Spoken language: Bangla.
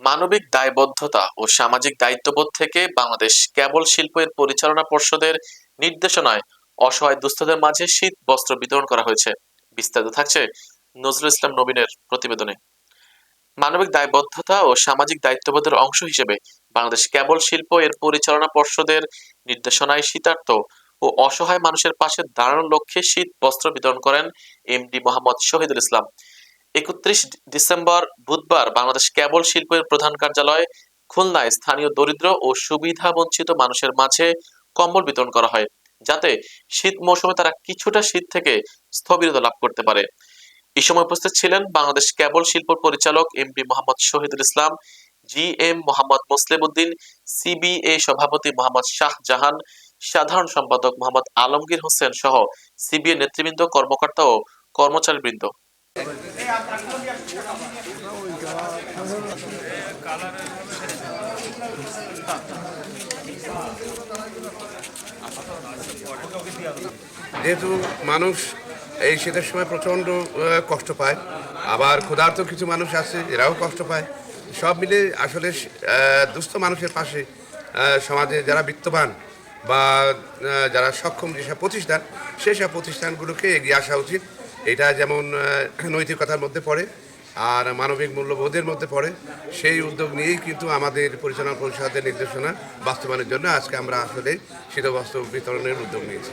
মানবিক দায়বদ্ধতা ও সামাজিক দায়িত্ববোধ থেকে বাংলাদেশ কেবল শিল্পের পরিচালনা পর্ষদের নির্দেশনায় অসহায় দুস্থদের মাঝে শীত বস্ত্র বিতরণ করা হয়েছে। বিস্তারিত থাকছে নজরুল ইসলাম নবীনের প্রতিবেদনে। মানবিক দায়বদ্ধতা ও সামাজিক দায়িত্ববোধের অংশ হিসেবে বাংলাদেশ কেবল শিল্প এর পরিচালনা পর্ষদের নির্দেশনায় শীতার্থ ও অসহায় মানুষের পাশে দাঁড়ানোর লক্ষ্যে শীত বস্ত্র বিতরণ করেন এমডি মোহাম্মদ শহীদুল ইসলাম। একত্রিশ ডিসেম্বর বুধবার বাংলাদেশ কেবল শিল্পের প্রধান কার্যালয়, খুলনায় স্থানীয় দরিদ্র ও সুবিধা বঞ্চিত মানুষের মাঝে কম্বল বিতরণ করা হয়, যাতে শীত মৌসুমে তারা কিছুটা শীত থেকে স্থবিরতা লাভ করতে পারে। এই সময় উপস্থিত ছিলেন বাংলাদেশ কেবল শিল্প পরিচালক MP Mohammad Shahidul Islam, G M Mohammad Muslim Uddin CBA সভাপতি মোহাম্মদ শাহজাহান সাধারণ সম্পাদক মোহাম্মদ আলমগীর হোসেন সহ সিবিএ নেতৃবৃন্দ, কর্মকর্তা ও কর্মচারীবৃন্দ। যেহেতু মানুষ এই শীতের সময় প্রচণ্ড কষ্ট পায়, আবার ক্ষুধার্ত কিছু মানুষ আছে, এরাও কষ্ট পায়। সব মিলে আসলে দুস্থ মানুষের পাশে সমাজে যারা বিত্তবান বা যারা সক্ষম যেসব প্রতিষ্ঠান সেসব প্রতিষ্ঠানগুলোকে এগিয়ে আসা উচিত। এটা যেমন নৈতিকতার মধ্যে পড়ে আর মানবিক মূল্যবোধের মধ্যে পড়ে, সেই উদ্যোগ নিয়েই কিন্তু আমাদের পরিচালনা পরিষদের নির্দেশনা বাস্তবায়নের জন্য আজকে আমরা আসলে শীতবস্ত্র বিতরণের উদ্যোগ নিয়েছি।